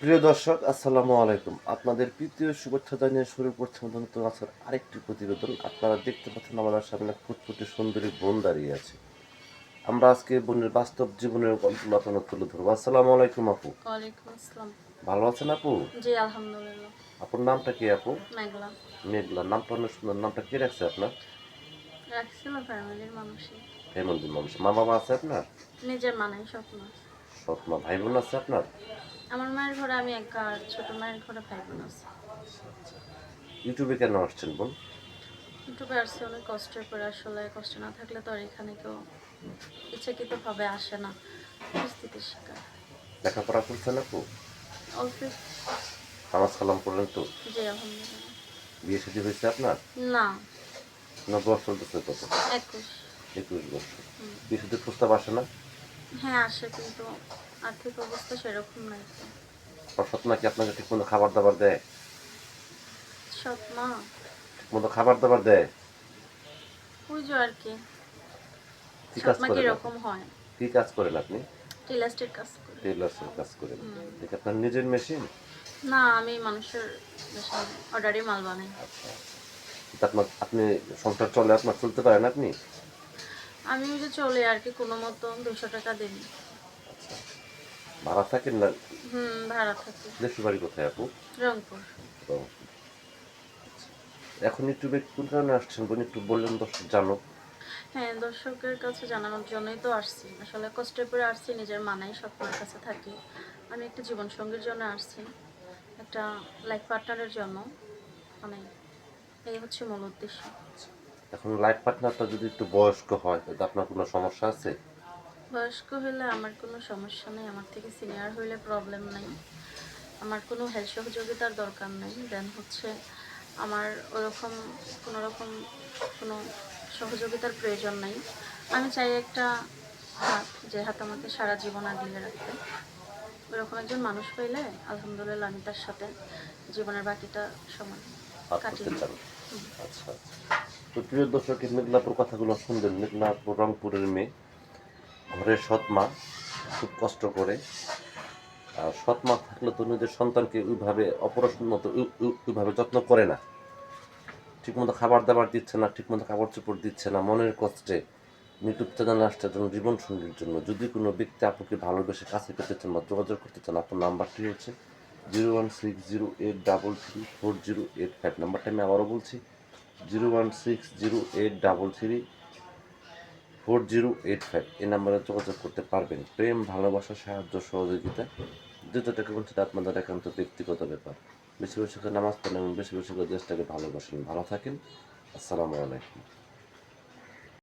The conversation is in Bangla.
প্রিয় দর্শক আসসালামু আলাইকুম। আপনাদের তৃতীয় শুভেচ্ছা জানিয়ে শুরু করছে নতুন আসার আরেকটি প্রতিবেদন। আপনারা দেখতে পাচ্ছেন আমাদের সামনে ফুটফুটে সুন্দরী বোন দাঁড়িয়ে আছে। আমরা আজকে বোনের বাস্তব জীবনের গল্পগুলো আপনাদের তুলে ধরবো। আসসালামু আলাইকুম আপু। ভালো আছেন আপু? জি আলহামদুলিল্লাহ। আপুর নামটা কি আপু? মেঘলা। মেঘলা। নামটা অনেক সুন্দর। নামটা কে রাখছে আপনার? রাখছিল ফ্যামিলির মানুষই। হেমন্দির মানুষ। মা বাবা আছে আপনার? নিজের মানাই স্বপ্ন মা। ভাই বোন আছে আপনার? আমার মায়ের ঘরে আমি একা আর ছোট মায়ের ঘরে ভাই বোন আছে। ইউটিউবে কেন আসছেন বোন ইউটিউবে আসছে অনেক কষ্টের পরে আসলে কষ্ট না থাকলে তো আর এখানে কেউ ইচ্ছাকৃতভাবে আসে না। পরিস্থিতির শিকার। লেখাপড়া করছেন আপু? অল্প নামাজ কালাম করলেন তো? জি আলহামদুলিল্লাহ। বিয়ে শাদী হয়েছে আপনার? না। না বয়স চলতেছে কত একুশ। একুশ বছর। বিয়ে শাদীর প্রস্তাব আসে না? হ্যাঁ আসে কিন্তু আর্থিক অবস্থা সেরকম নাই। তো অসৎ নাকি আপনাকে ঠিক মতো খাবার দাবার দেয়? সৎ মা। ঠিক মতো খাবার দাবার দেয়? বুঝো আর কি। কি কাজ মা করেন কীরকম হয়? কি কাজ করেন আপনি? রিয়েলাস্টের কাজ করে। টেলার্সের কাজ করেন। এটা আপনার নিজের মেশিন? না আমি মানুষের অর্ডারই মাল বানাই। আচ্ছা। আপনার আপনি সংসার চলে আপনার চলতে পারেন আপনি? আমি ওই যে চলে আর কি কোনো মতো দুশো টাকা দিন আচ্ছা ভাড়া থাকেন না? হুম ভাড়া থাকি। দেশের বাড়ি কোথায় আপু? রংপুর। আচ্ছা। এখন ইউটিউবে কোন কারণে আসছেন বোন একটু বললেন দর্শক জানো। হ্যাঁ দর্শকের কাছে জানানোর জন্যই তো আসছি। আসলে কষ্টের পরে আসছি নিজের মানাই স্বপ্নের কাছে থাকি। আমি একটা জীবন সঙ্গীর জন্য আসছি একটা লাইফ পার্টনারের জন্য। মানে এই হচ্ছে মূল উদ্দেশ্য। এখন লাইফ পার্টনারটা যদি একটু বয়স্ক হয় তাতে আপনার কোনো সমস্যা আছে? বয়স্ক হলে আমার কোনো সমস্যা নেই। আমার থেকে সিনিয়র হইলে প্রবলেম নেই। আমার কোনো হেল্প সহযোগিতার দরকার নেই। দেন হচ্ছে আমার ওরকম কোনো রকম কোনো সহযোগিতার প্রয়োজন নেই। আমি চাই একটা হাত যে হাত আমাকে সারা জীবন আগলে রাখতে ওরকম একজন মানুষ পেলে আলহামদুলিল্লাহ আমি তার সাথে জীবনের বাকিটা সময় কাটিয়ে। আচ্ছা। তো প্রিয় দর্শক মেঘলাপুর কথাগুলো শুনলেন। মেঘলাপুর রংপুরের মেয়ে। ঘরের সৎ মা খুব কষ্ট করে। আর সৎ মা থাকলে তো নিজের সন্তানকে ওইভাবে অপারেশন মতো ওই- ওই- ওইভাবে যত্ন করে না। ঠিকমতো খাবার দাবার দিচ্ছে না, ঠিকমতো কাপড় চোপড় দিচ্ছে না, মনের কষ্টে ইউটিউব চ্যানেল আসছে জন্য জীবন সঙ্গীর জন্য। যদি কোনো ব্যক্তি আপনাকে ভালোবেসে কাছে পেতে চান বা যোগাযোগ করতে চান, আপনার নাম্বারটি হচ্ছে zero one six zero eight double three four zero eight five. নাম্বারটা আমি আবারও বলছি, zero one six zero eight double three four zero eight five এই নাম্বারে যোগাযোগ করতে পারবেন। প্রেম, ভালোবাসা, সাহায্য, সহযোগিতা দ্বিতীয়টাকে টাকা বলছে আপনাদের একান্ত ব্যক্তিগত ব্যাপার। বেশি বেশি করে নামাজ পড়েন এবং বেশি বেশি করে দেশটাকে ভালোবাসেন। ভালো থাকেন। আসসালামু আলাইকুম।